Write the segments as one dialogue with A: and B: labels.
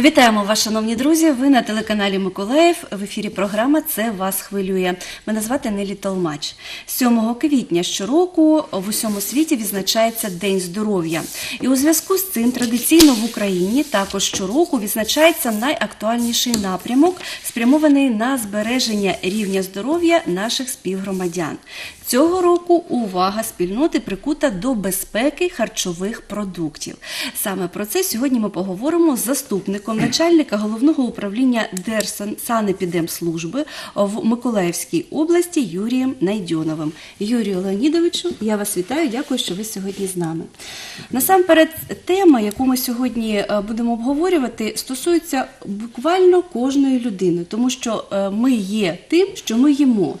A: Вітаємо вас, шановні друзі. Ви на телеканалі Миколаїв. В ефірі програма Це вас хвилює. Мене звати Нелі Толмач. 7 квітня щороку в усьому світі відзначається День здоров'я. І у зв'язку з цим традиційно в Україні також щороку відзначається найактуальніший напрямок, спрямований на збереження рівня здоров'я наших співгромадян. Цього року увага спільноти прикута до безпеки харчових продуктів. Саме про це сьогодні ми поговоримо з заступником начальника головного управління Держсанепідемслужби в Миколаївській області Юрієм Найдьоновим. Юрію Леонідовичу, я вас вітаю. Дякую, що ви сьогодні з нами. Насамперед, тема, яку ми сьогодні е, будемо обговорювати, стосується буквально кожної людини, тому що е, ми є тим, що ми їмо.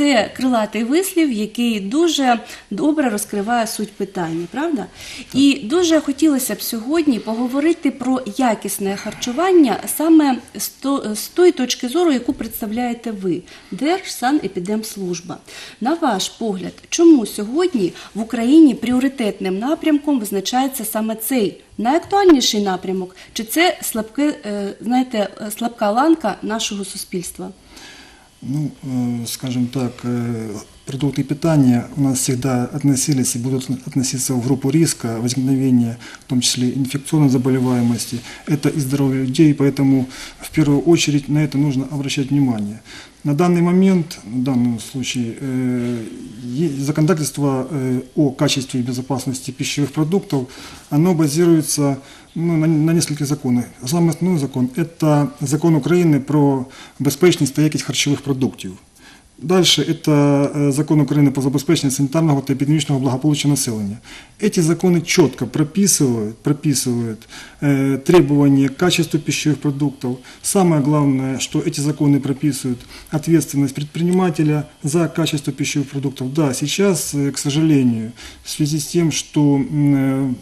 A: Це крилатий вислів, який дуже добре розкриває суть питання, правда? І дуже хотілося б сьогодні поговорити про якісне харчування саме з тої точки зору, яку представляєте ви, Держсанепідемслужба. На ваш погляд, чому сьогодні в Україні пріоритетним напрямком визначається саме цей найактуальніший напрямок? Чи це слабке, е, знаєте, е, слабка ланка нашого суспільства?
B: Ну, э, скажем так, э, продукты питания у нас всегда относились и будут относиться в группу риска возникновения, в том числе инфекционной заболеваемости. Это и здоровье людей, поэтому в первую очередь на это нужно обращать внимание. На данный момент, в данном случае, э, е- законодательство э, о качестве и безопасности пищевых продуктов, оно базируется ну, на, на нескольких законах. Самый основной закон – это закон Украины про безпечність та якість харчових продуктів. Дальше это э, закон Украины по забезпечению санитарного та эпидемичного благополучия населения. Эти законы четко прописывают, прописывают э, требования к качеству пищевых продуктов. Самое главное, что эти законы прописывают ответственность предпринимателя за качество пищевых продуктов. Да, сейчас, э, к сожалению, в связи с тем, что э,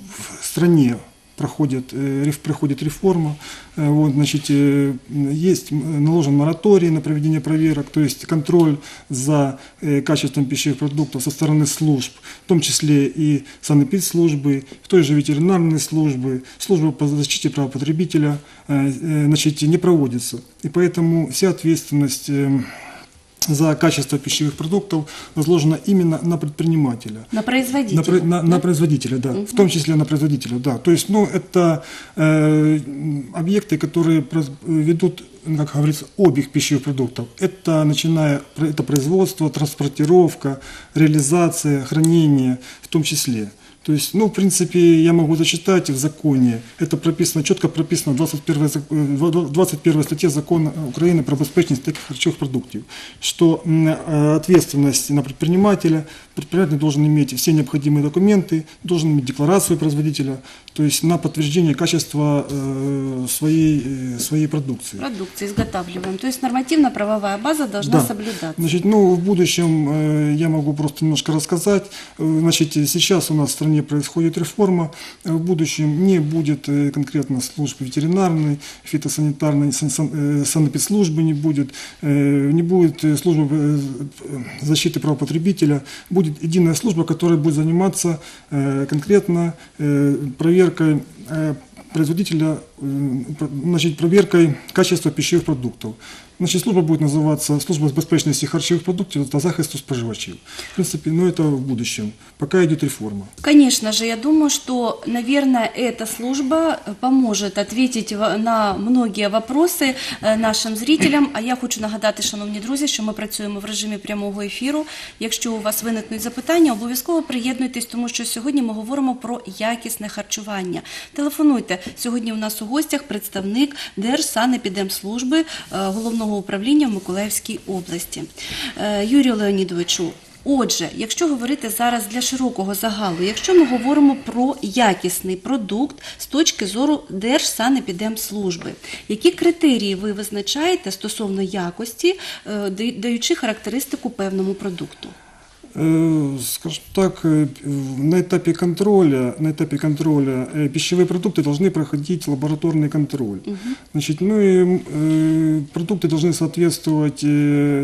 B: в стране проходит, э, проходит реформа, э, вот, значит, э, есть наложен мораторий на проведение проверок, то есть контроль за качеством пищевых продуктов со стороны служб, в том числе и санэпидслужбы, в той же ветеринарной службы, службы по защите прав потребителя, значит, не проводится. И поэтому вся ответственность э, за качество пищевых продуктов возложена именно на предпринимателя.
A: На производителя.
B: На, на- на производителя, да, в том числе на производителя, да. То есть, ну, это э, объекты, которые ведут, ну, как говорится, обег пищевых продуктов. Это начиная, это производство, транспортировка, реализация, хранение, в том числе. То есть, ну, в принципе, я могу зачитать в законе, это прописано, четко прописано в 21, зак- э, в 21 статье закона Украины про безопасность таких харчевых продуктов, что э, ответственность на предпринимателя, предприниматель должен иметь все необходимые документы, должен иметь декларацию производителя, то есть на подтверждение качества э, своей, своей продукции.
A: Продукции изготавливаем. То есть нормативно-правовая база должна
B: Да.
A: соблюдаться.
B: Значит, ну, в будущем я могу просто немножко рассказать. Значит, сейчас у нас в стране происходит реформа. Э, В будущем не будет э, конкретно служб ветеринарной, фитосанитарной, сан- сан- э, санэпидслужбы не будет, не будет службы защиты прав потребителя. Будет единая служба, которая будет заниматься конкретно проверкой производителя, про- значит, проверкой качества пищевых продуктов. Значит, служба будет называться «Служба безопасности харчовых продуктов та захисту споживачів». В принципе, ну это в будущем. Пока идет реформа.
A: Конечно же, я думаю, что, наверное, эта служба э, поможет ответить в- на многие вопросы э, нашим зрителям. А я хочу нагадати, шановні друзі, що ми працюємо в режимі прямого ефіру. Якщо у вас виникнуть запитання, обов'язково приєднуйтесь, тому що сьогодні ми говоримо про якісне харчування. Телефонуйте. Сьогодні у нас у гостях представник Держсанепідемслужби е, головного управління в Миколаївській області. Е, Юрію Леонідовичу, Отже, якщо говорити зараз для широкого загалу, якщо ми говоримо про якісний продукт з точки зору Держсанепідемслужби, які критерії ви визначаєте стосовно якості, е, даючи характеристику певному продукту?
B: Э, скажем так, э, на этапе контроля, на этапе контроля э, пищевые продукты должны проходить лабораторный контроль. Значит, ну и э, продукты должны соответствовать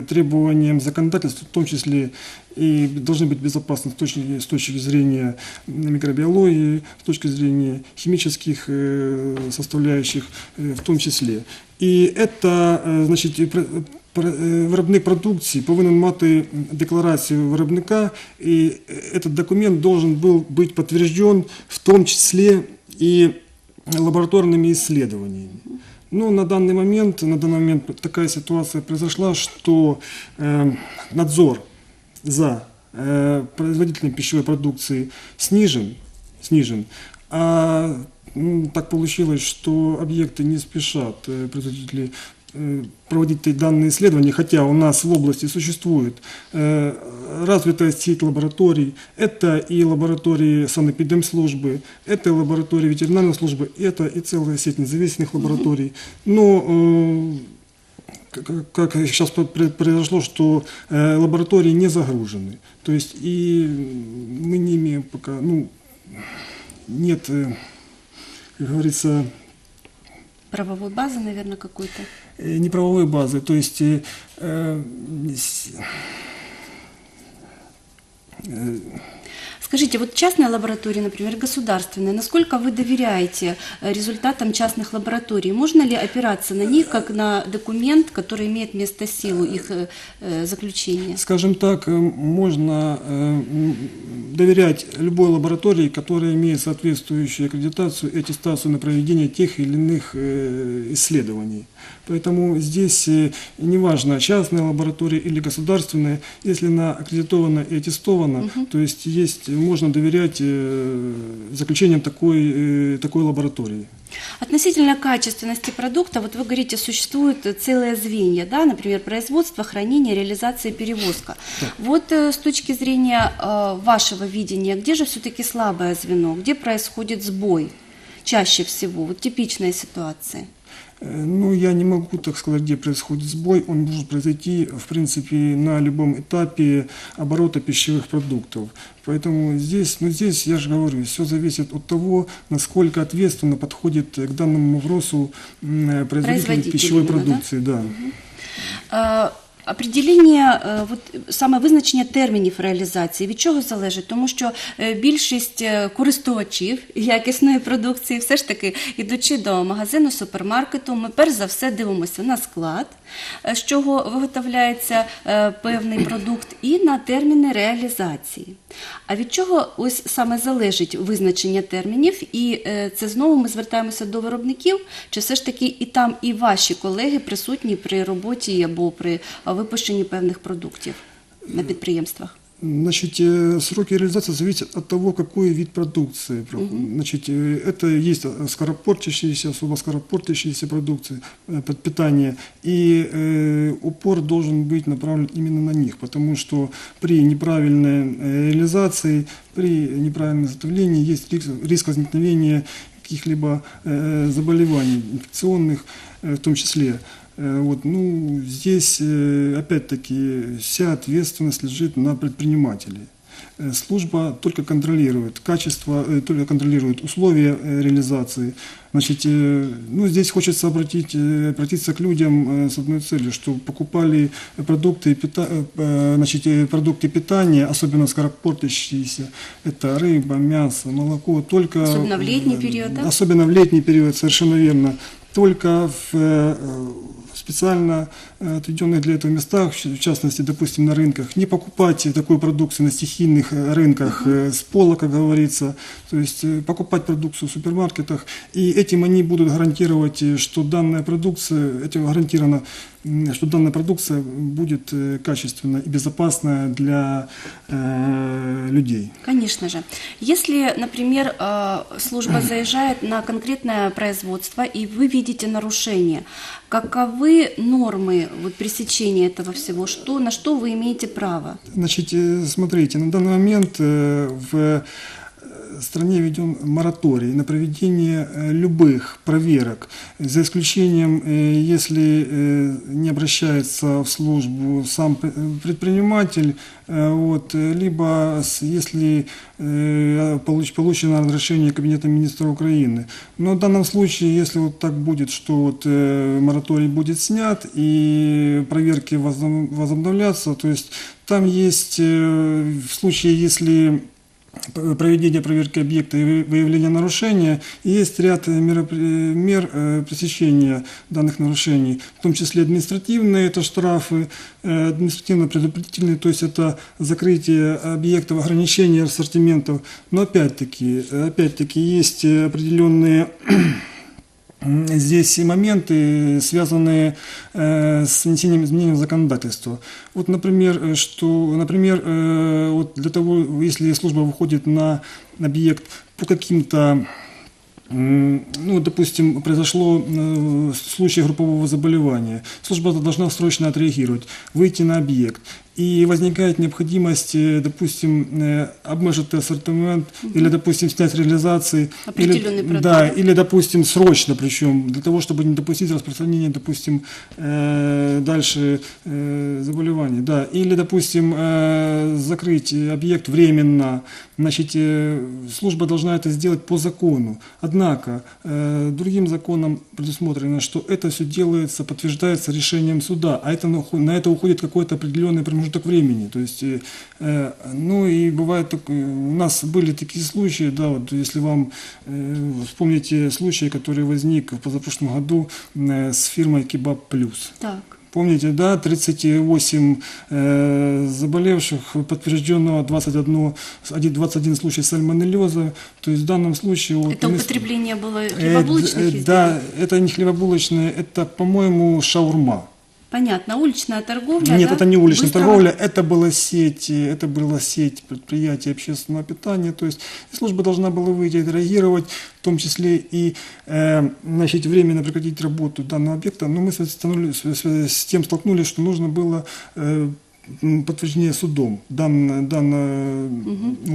B: требованиям законодательства, в том числе и должны быть безопасны с точки, с точки зрения микробиологии, с точки зрения химических э, составляющих э, в том числе. І це, е, значить, і пр- пр- е, виробник продукції повинен мати декларацію виробника, і этот документ должен был быть подтвержден в том числе и лабораторными исследованиями. Но на данный момент, на данный момент такая ситуация произошла, что э, надзор за э, производителем пищевой продукции снижен, снижен, а ну, так получилось, что объекты не спешат, э, производители э, проводить данные исследования, хотя у нас в области существует э, развитая сеть лабораторий, это и лаборатории санэпидемслужбы, это и лаборатории ветеринарной службы, это и целая сеть независимых лабораторий. Но э, как, сейчас произошло, что э, лаборатории не загружены. То есть и мы не имеем пока, ну, нет, э, как говорится,
A: Правовой базы, наверное, какой-то.
B: э, неправовой базы. То есть э, э, э,
A: Скажите, вот частные лаборатории, например, государственные, насколько вы доверяете э, результатам частных лабораторий? Можно ли опираться на них как на документ, который имеет место силу их э, заключения?
B: Скажем так, можно доверять любой лаборатории, которая имеет соответствующую аккредитацию и аттестацию на проведение тех или иных э, исследований. Поэтому здесь э, неважно, частная лаборатория или государственная, если она аккредитована и аттестована, то есть, есть можно доверять э, заключениям такой, такой лаборатории.
A: Относительно качественности продукта, вот вы говорите, существуют э, целые звенья, да, например, производство, хранение, реализация, перевозка. Вот э, с точки зрения э, вашего видения, где же все-таки слабое звено, где происходит сбой чаще всего, вот типичная ситуация?
B: Э, Ну, я не могу так сказать, где происходит сбой. Он может произойти, в принципе, на любом этапе оборота пищевых продуктов. Поэтому здесь, ну, здесь, я же говорю, все зависит от того, насколько ответственно подходит к данному вопросу э, производитель
A: Производитель
B: пищевой
A: именно, да?
B: продукции. Да?
A: Е, Определення, е, от, саме визначення термінів реалізації, від чого залежить? Тому що е, більшість е, користувачів якісної продукції, все ж таки, ідучи до магазину, супермаркету, ми перш за все дивимося на склад, з чого виготовляється певний продукт, і на терміни реалізації. А від чого ось саме залежить визначення термінів? І це знову ми звертаємося до виробників, чи все ж таки і там, і ваші колеги присутні при роботі або при випущенні певних продуктів на підприємствах?
B: Значит, э, сроки реализации зависят от того, какой вид продукции. проходит. Значит, э, это есть э, скоропортящиеся, особо скоропортящиеся продукции, э, под питание. И э, упор должен быть направлен именно на них, потому что при неправильной э, реализации, при неправильном изготовлении есть риск, риск возникновения каких-либо э, заболеваний инфекционных, э, в том числе. Э, Вот, ну, здесь, э, опять-таки, вся ответственность лежит на предпринимателе. Э, Служба только контролирует качество, только контролирует условия реализации. Значит, ну, здесь хочется обратить, обратиться к людям с одной целью, чтобы покупали продукты, пита- значит, продукты питания, особенно скоропортящиеся, это рыба, мясо, молоко, только...
A: Особенно в летний период, да?
B: Особенно в летний период, совершенно верно. Только в специально отведенных для этого местах, в частности, допустим, на рынках, не покупать такую продукцию на стихийных э, рынках э, с пола, как говорится, то есть э, покупать продукцию в супермаркетах, и этим они будут гарантировать, э, что данная продукция, этим гарантировано, м, что данная продукция будет э, качественная и безопасная для э, людей.
A: Конечно же. Если, например, э, служба заезжает на конкретное производство, и вы видите нарушение, каковы нормы вот, пресечения этого всего? Что, на что вы имеете право?
B: Значит, э, смотрите, на данный момент э, в стране введен мораторий на проведение э, любых проверок, за исключением, э, если э, не обращается в службу сам пр- предприниматель, вот, либо если получ- получено разрешение Кабинета министра Украины. Но в данном случае, если вот так будет, что вот мораторий будет снят и проверки возоб- возобновлятся, то есть там есть в случае, если п- проведение проверки объекта и вы- выявление нарушения, и есть ряд э, меропри- мер э, пресечения данных нарушений, в том числе административные, это штрафы, э, административно-предупредительные, то есть это закрытие объектов, ограничение ассортиментов. Но опять-таки, опять-таки есть определенные Здесь и моменты, связанные э, с внесением изменений в законодательство. Вот, например, э, что, например, э, вот для того, если служба выходит на объект по каким-то ну, допустим, произошло э, случай группового заболевания. Служба должна срочно отреагировать, выйти на объект. И возникает необходимость, э, допустим, э, обмежить ассортимент или, допустим, снять реализации. Или. Да, или, допустим, срочно причем, для того, чтобы не допустить распространения, допустим, э, дальше э, заболеваний. Да. Или, допустим, э, закрыть объект временно. Значит, э, служба должна это сделать по закону. Однако, э, другим законом предусмотрено, что это все делается, подтверждается решением суда, а это, на это уходит какой-то определенный промежуток времени. То есть, э, э, ну и бывает, так, э, у нас были такие случаи, да, вот если вам э, вспомните случай, который возник в позапрошлом году э, с фирмой Кебаб Плюс.
A: Так.
B: Помните, да, 38 э, заболевших, подтвержденного 21, один- 21 случай сальмонеллеза. То есть в данном случае... вот
A: Это употребление было
B: Э,
A: хлебобулочных
B: э,
A: изделий?
B: Да, это не хлебобулочные, это, по-моему, шаурма.
A: Понятно, уличная торговля,
B: Нет,
A: да?
B: это не уличная
A: Быстрого-
B: торговля, это была сеть, это была сеть предприятий общественного питания. То есть служба должна была выйти и отреагировать, в том числе и э, значит, временно прекратить работу данного объекта. Но мы с, тем столкнулись, что нужно было э, подтверждение судом дан, дан,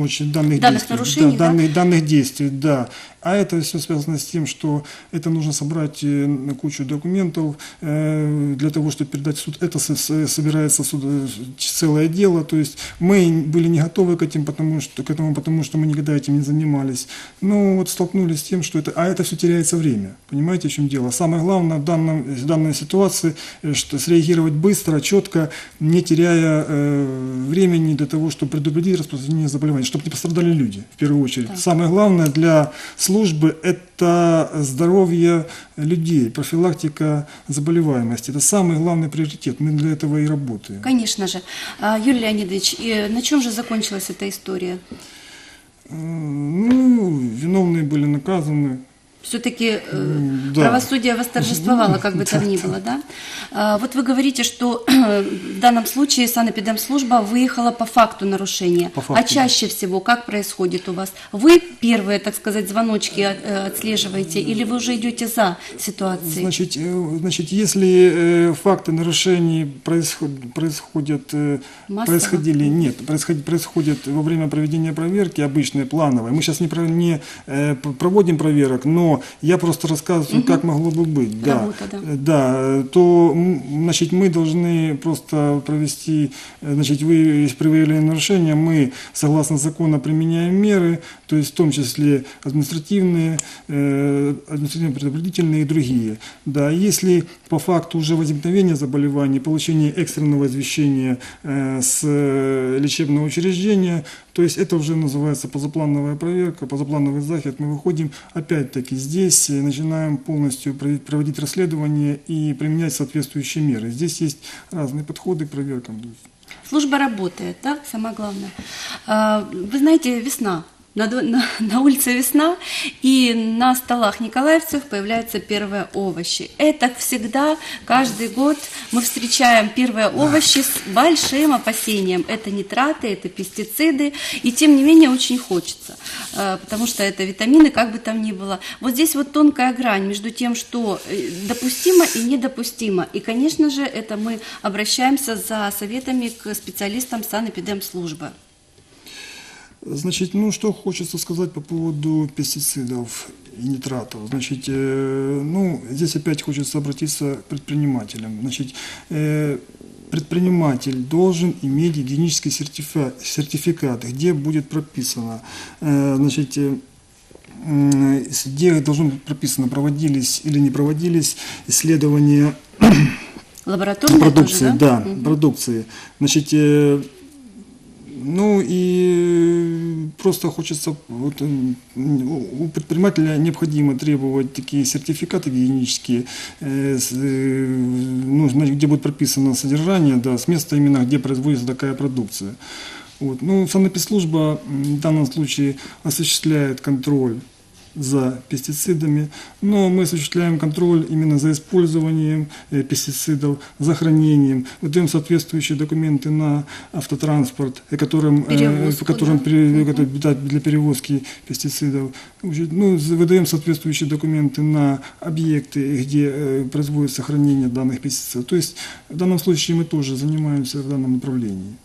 B: очень, данных,
A: Данных
B: действий,
A: нарушений, да?
B: данных, данных действий, да. А это все связано с тем, что это нужно собрать э, кучу документов э, для того, чтобы передать в суд. Это со- со- собирается суд, э, целое дело. То есть мы были не готовы к, этим, потому что, к этому, потому что мы никогда этим не занимались. Но вот столкнулись с тем, что это... А это все теряется время. Понимаете, в чем дело? Самое главное в, данном, в данной ситуации, что среагировать быстро, четко, не теряя э, времени для того, чтобы предупредить распространение заболеваний, чтобы не пострадали люди, в первую очередь. Самое главное для службы – это здоровье людей, профилактика заболеваемости. Это самый главный приоритет. Мы для этого и работаем.
A: Конечно же. А, Юрий Леонидович, и на чем же закончилась эта история?
B: Э, Ну, виновные были наказаны.
A: Все-таки
B: да.
A: правосудие восторжествовало, как бы там ни было, да? А, вот вы говорите, что в данном случае санэпидемслужба выехала по факту нарушения.
B: По факту,
A: а чаще всего как происходит у вас? Вы первые, так сказать, звоночки э, отслеживаете или вы уже идете за ситуацией?
B: Значит, э, значит если э, факты нарушений происход- происходят, э,
A: Массово?
B: происходили, нет, происходит, происходят во время проведения проверки обычные, плановые. Мы сейчас не, не э, проводим проверок, но я просто рассказываю, как могло бы быть. Да,
A: да.
B: Э, да, то значит, мы должны просто провести, э, значит, вы, при выявлении нарушения мы, согласно закону, применяем меры, то есть в том числе административные, э, административно-предупредительные и другие. Да, если по факту уже возникновения заболеваний, получения экстренного извещения э, с лечебного учреждения, то есть это уже называется позаплановая проверка, позаплановый заход. Мы выходим опять-таки здесь, э, начинаем полностью проводить расследование и применять соответствующие меры. Здесь есть разные подходы к проверкам.
A: Служба работает, да, самое главное. А, Вы знаете, весна. На, на- на улице весна, и на столах николаевцев появляются первые овощи. Это всегда, каждый год мы встречаем первые овощи с большим опасением. Это нитраты, это пестициды, и тем не менее очень хочется, э, потому что это витамины, как бы там ни было. Вот здесь вот тонкая грань между тем, что э, допустимо и недопустимо. И, конечно же, это мы обращаемся за советами к специалистам санэпидемслужбы.
B: Значит, ну что хочется сказать по поводу пестицидов и нитратов. Значит, э, ну здесь опять хочется обратиться к предпринимателям. Значит, э, предприниматель должен иметь гигиенический сертификат, сертификат где будет прописано, э, значит, э, где должно быть прописано, проводились или не проводились исследования продукции,
A: тоже,
B: да,
A: Мгм.
B: продукции. Значит, э, ну и просто хочется, вот, м, у предпринимателя необходимо требовать такие сертификаты гигиенические, э, с, э, ну, где будет прописано содержание, да, с места именно, где производится такая продукция. Вот. Ну, санэпидслужба в данном случае осуществляет контроль за пестицидами, но мы осуществляем контроль именно за использованием э, пестицидов, за хранением, выдаем соответствующие документы на автотранспорт, э, которым, э,
A: Перевозку,
B: которым
A: да?
B: для перевозки пестицидов. Ну, выдаем соответствующие документы на объекты, где производится хранение данных пестицидов. То есть в данном случае мы тоже занимаемся в данном направлении.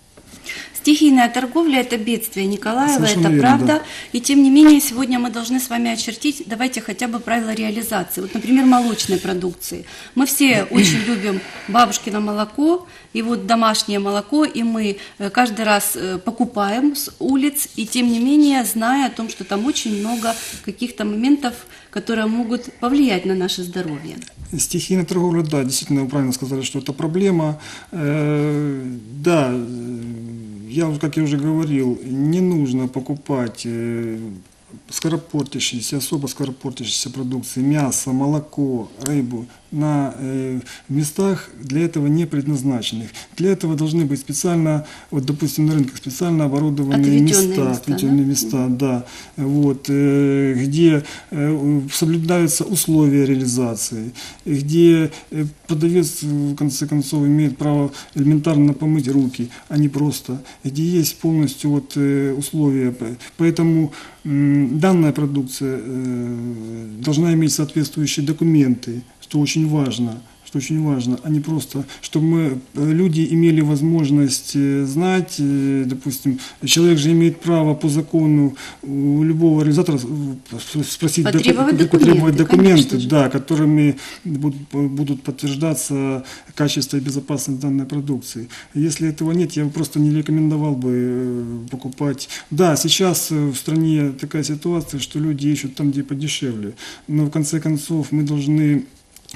A: Стихийная торговля – это бедствие Николаева,
B: Совершенно
A: это
B: верно,
A: правда.
B: да.
A: И тем не менее, сегодня мы должны с вами очертить, давайте хотя бы правила реализации. Вот, например, молочной продукции. Мы все очень любим бабушкино молоко, и вот домашнее молоко, и мы э, каждый раз э, покупаем с улиц, и тем не менее, зная о том, что там очень много каких-то моментов, которые могут повлиять на наше здоровье.
B: Стихийная торговля, да, действительно, вы правильно сказали, что это проблема. Э, Да, я, как я уже говорил, не нужно покупать э, скоропортящиеся, особо скоропортящиеся продукции, мясо, молоко, рыбу на э, местах для этого не предназначенных. Для этого должны быть специально, вот допустим на рынках специально оборудованные
A: Отведенные
B: места,
A: места,
B: отведенные
A: да?
B: места, да, вот, э, где э, соблюдаются условия реализации, где продавец в конце концов имеет право элементарно помыть руки, а не просто, где есть полностью вот условия, поэтому данная продукция должна иметь соответствующие документы, что очень важно что очень важно, а не просто, чтобы мы, э, люди имели возможность э, знать, э, допустим, человек же имеет право по закону у любого организатора э, спросить,
A: Потребовать
B: потребовать
A: документы,
B: документы,
A: конечно же.
B: да, которыми будут, будут подтверждаться качество и безопасность данной продукции. Если этого нет, я просто не рекомендовал бы покупать. Да, сейчас в стране такая ситуация, что люди ищут там, где подешевле, но в конце концов мы должны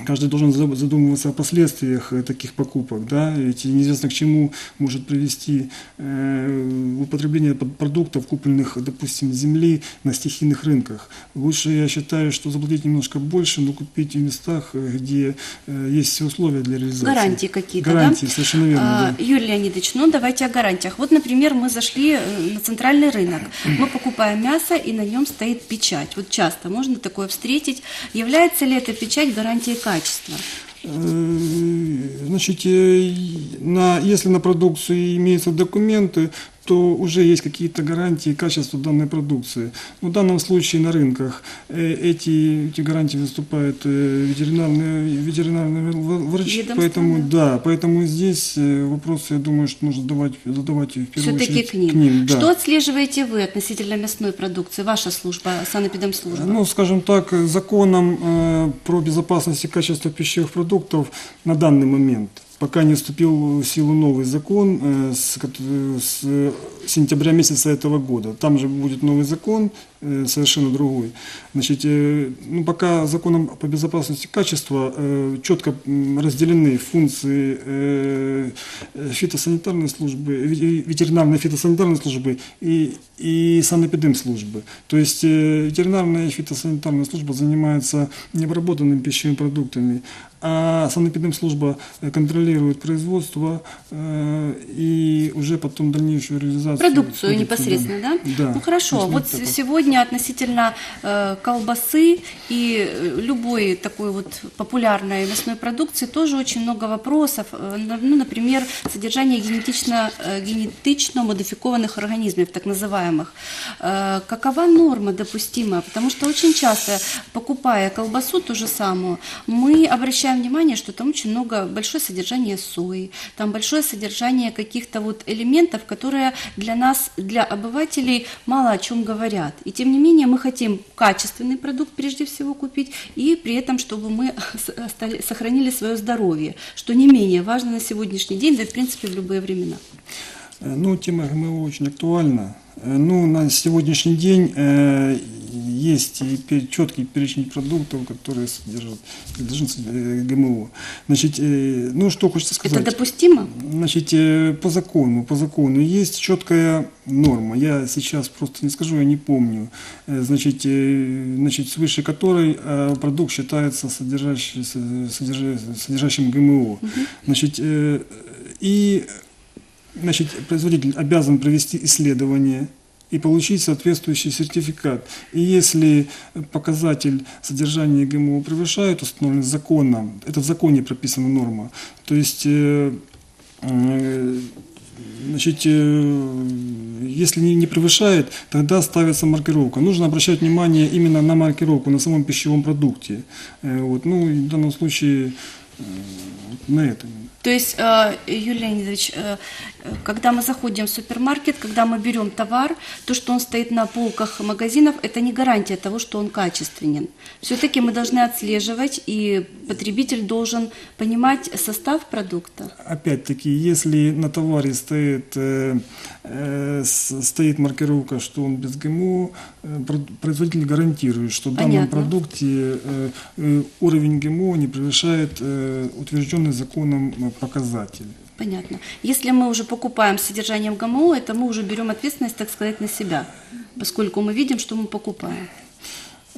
B: Каждый должен за- задумываться о последствиях э, таких покупок, да, ведь неизвестно к чему может привести э, употребление продуктов, купленных, допустим, земли на стихийных рынках. Лучше, я считаю, что заплатить немножко больше, но купить в местах, э, где э, есть все условия для реализации.
A: Гарантии какие-то,
B: Гарантии,
A: да?
B: совершенно верно,
A: А,
B: да.
A: Юрий Леонидович, ну давайте о гарантиях. Вот, например, мы зашли э, на центральный рынок, мы покупаем мясо, и на нем стоит печать. Вот часто можно такое встретить. Является ли эта печать гарантией качества?
B: Значит, э, на, если на продукцию имеются документы, то уже есть какие-то гарантии качества данной продукции. Ну, в данном случае на рынках э, эти, эти гарантии выступают э, ветеринарные, ветеринарные врачи, поэтому
A: да.
B: да, поэтому здесь э, вопросы, я думаю, что нужно задавать, задавать в первую
A: Все-таки
B: очередь
A: к ним.
B: да.
A: Что отслеживаете вы относительно мясной продукции, ваша служба, санэпидемслужба?
B: Ну, скажем так, законом про безопасность и качество пищевых продуктов на данный момент, пока не вступил в силу новый закон э, с, э, с сентября месяца этого года. Там же будет новый закон, совершенно другой. Значит, э, ну, пока законом по безопасности качества э, четко разделены функции э, э, фитосанитарной службы, ве- ветеринарной фитосанитарной службы и, и санэпидемслужбы. То есть э, ветеринарная и фитосанитарная служба занимается необработанными пищевыми продуктами, а санэпидемслужба э, контролирует производство э, и уже потом дальнейшую реализацию.
A: Продукцию
B: продукции,
A: непосредственно, да?
B: Да.
A: Ну хорошо,
B: так вот.
A: сегодня сегодня относительно э, колбасы и э, любой такой вот популярной мясной продукции тоже очень много вопросов. Э, Ну, например, содержание генетично, генетично модификованных организмов, так называемых. Какова норма допустимая? Потому что очень часто, покупая колбасу ту же самую, мы обращаем внимание, что там очень много, большое содержание сои, там большое содержание каких-то вот элементов, которые для нас, для обывателей мало о чем говорят. И тем не менее мы хотим качественный продукт прежде всего купить, и при этом, чтобы мы остали- сохранили свое здоровье, что не менее важно на сегодняшний день, да и в принципе в любые времена.
B: Э, Ну, тема ГМО очень актуальна. Э, Ну, на сегодняшний день э, есть и четкий перечень продуктов, которые содержат, содержат э, ГМО. Значит, э, ну, что хочется сказать.
A: Это допустимо?
B: Значит, э, по закону, по закону есть четкая норма. Я сейчас просто не скажу, я не помню. Значит, значит свыше которой продукт считается содержащий- содержа- содержащим ГМО. Значит, э, и значит, производитель обязан провести исследование и получить соответствующий сертификат. И если показатель содержания ГМО превышает установленный законом, это в законе прописана норма, то есть э, э, Значит, э, если не, не превышает, тогда ставится маркировка. Нужно обращать внимание именно на маркировку на самом пищевом продукте. Э, Вот, ну, в данном случае э, на это.
A: То есть, э, Юрий Леонидович, э, когда мы заходим в супермаркет, когда мы берем товар, то, что он стоит на полках магазинов, это не гарантия того, что он качественен. Все-таки мы должны отслеживать, и потребитель должен понимать состав продукта.
B: Опять-таки, если на товаре стоит, э, э, стоит маркировка, что он без ГМО, про- производитель гарантирует, что в данном
A: Понятно.
B: продукте э, уровень ГМО не превышает э, утвержденный законом показатель.
A: Понятно. Если мы уже покупаем с содержанием ГМО, это мы уже берем ответственность, так сказать, на себя, поскольку мы видим, что мы покупаем.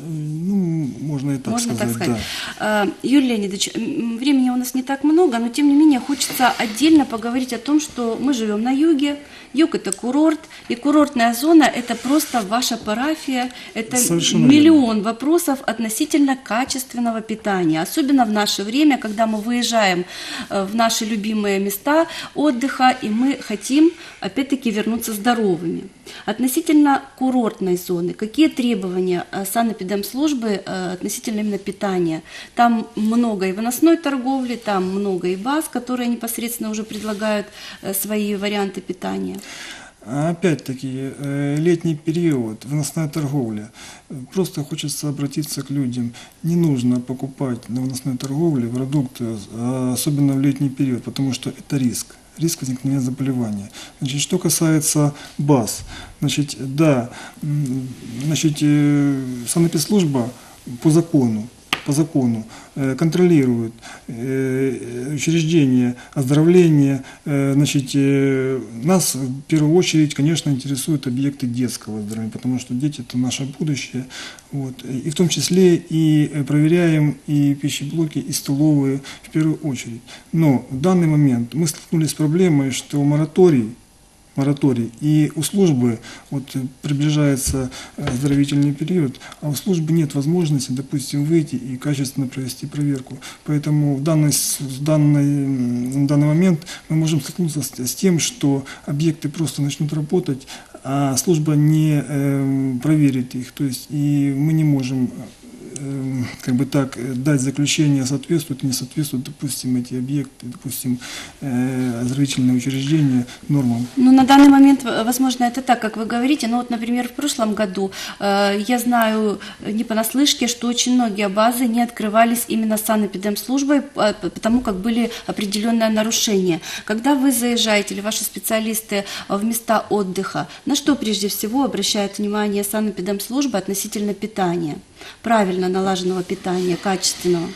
B: Ну, можно и так
A: Можно
B: сказать,
A: так сказать.
B: да.
A: Э, Юрий Леонидович, времени у нас не так много, но тем не менее хочется отдельно поговорить о том, что мы живем на юге. Юг это курорт, и курортная зона это просто ваша парафия, это
B: Совершенно
A: миллион вопросов относительно качественного питания, особенно в наше время, когда мы выезжаем э, в наши любимые места отдыха, и мы хотим опять-таки вернуться здоровыми. Относительно курортной зоны, какие требования э, санэпидемслужбы э, относительно именно питания? Там много и выносной торговли, там много и баз, которые непосредственно уже предлагают э, свои варианты питания.
B: А Опять-таки, э, летний период, выносная торговля. Просто хочется обратиться к людям. Не нужно покупать на выносной торговле продукты, особенно в летний период, потому что это риск. Риск возникновения заболевания. Значит, что касается баз, значит, да, значит, э, санэпидслужба по закону по закону э, контролирует э, учреждения оздоровления. Э, Значит, нас в первую очередь, конечно, интересуют объекты детского здоровья, потому что дети – это наше будущее. Вот. И в том числе и проверяем и пищеблоки, и столовые в первую очередь. Но в данный момент мы столкнулись с проблемой, что мораторий мораторий. И у службы вот э, приближается э, оздоровительный период, а у службы нет возможности, допустим, выйти и качественно провести проверку. Поэтому в данный, в данный, в данный момент мы можем столкнуться с, с тем, что объекты просто начнут работать, а служба не э, проверит их. То есть и мы не можем э, как бы так э, дать заключение, соответствует, не соответствует, допустим, эти объекты, допустим, э, оздоровительные учреждения нормам.
A: Ну, на данный момент, э, возможно, это так, как вы говорите. Но вот, например, в прошлом году э, я знаю э, не понаслышке, что очень многие базы не открывались именно санэпидемслужбой, э, потому как были определенные нарушения. Когда вы заезжаете или ваши специалисты э, в места отдыха, на что прежде всего обращает внимание санэпидемслужба относительно питания? Правильно налаженного питания, качественного.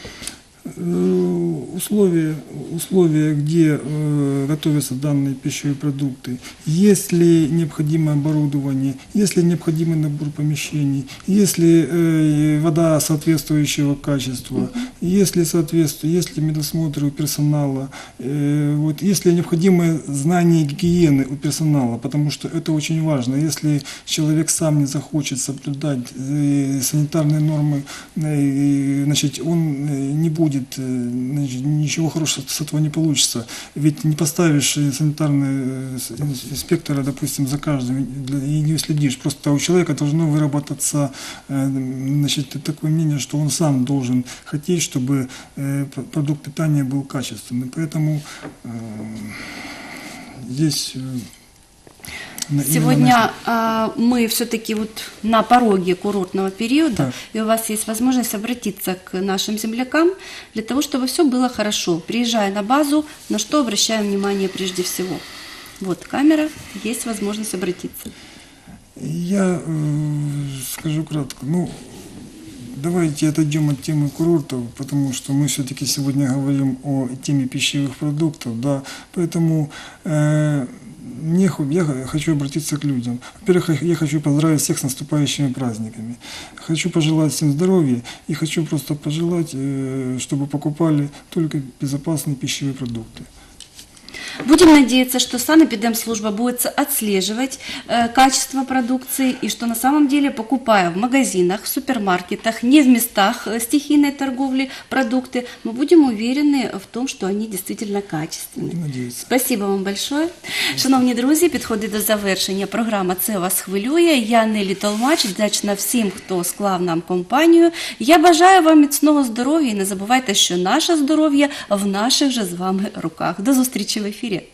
B: Э, условия, условия, где э, готовятся данные пищевые продукты, есть ли необходимое оборудование, есть ли необходимый набор помещений, есть ли э, вода соответствующего качества, есть ли соответствие, есть ли медосмотры у персонала, э, вот, есть ли необходимые знания гигиены у персонала, потому что это очень важно. Если человек сам не захочет соблюдать э, санитарные нормы, э, значит, он не будет, э, значит, ничего хорошего с этого не получится. Ведь не поставишь э, санитарного э, инспектора, допустим, за каждым и не следишь. Просто у человека должно выработаться э, значит, такое мнение, что он сам должен хотеть, чтобы э, продукт питания был качественный. Поэтому э, здесь э, на- именно на-
A: Сегодня а, мы все-таки вот на пороге курортного периода,
B: Так.
A: и у вас есть возможность обратиться к нашим землякам для того, чтобы все было хорошо. Приезжая на базу, на что обращаем внимание прежде всего? Вот камера, есть возможность обратиться.
B: Я э, скажу кратко. Ну, давайте отойдем от темы курортов, потому что мы все-таки сегодня говорим о теме пищевых продуктов, да. Поэтому э, мне, я хочу обратиться к людям. Во-первых, я хочу поздравить всех с наступающими праздниками. Хочу пожелать всем здоровья и хочу просто пожелать, э, чтобы покупали только безопасные пищевые продукты.
A: Будем надеяться, что санэпидемслужба будет отслеживать э, качество продукции и что на самом деле, покупая в магазинах, в супермаркетах, не в местах э, стихийной торговли продукты, мы будем уверены в том, что они действительно качественные.
B: Надеюсь.
A: Спасибо вам большое. Шановні друзі, підходить до завершення програма Це вас хвилює. Я Нелі Толмач, вдячна всім, хто склав нам компанію. Я бажаю вам міцного здоров'я і не забувайте, що наше здоров'я в наших же з вами руках. До зустрічі в ефірі. эфире.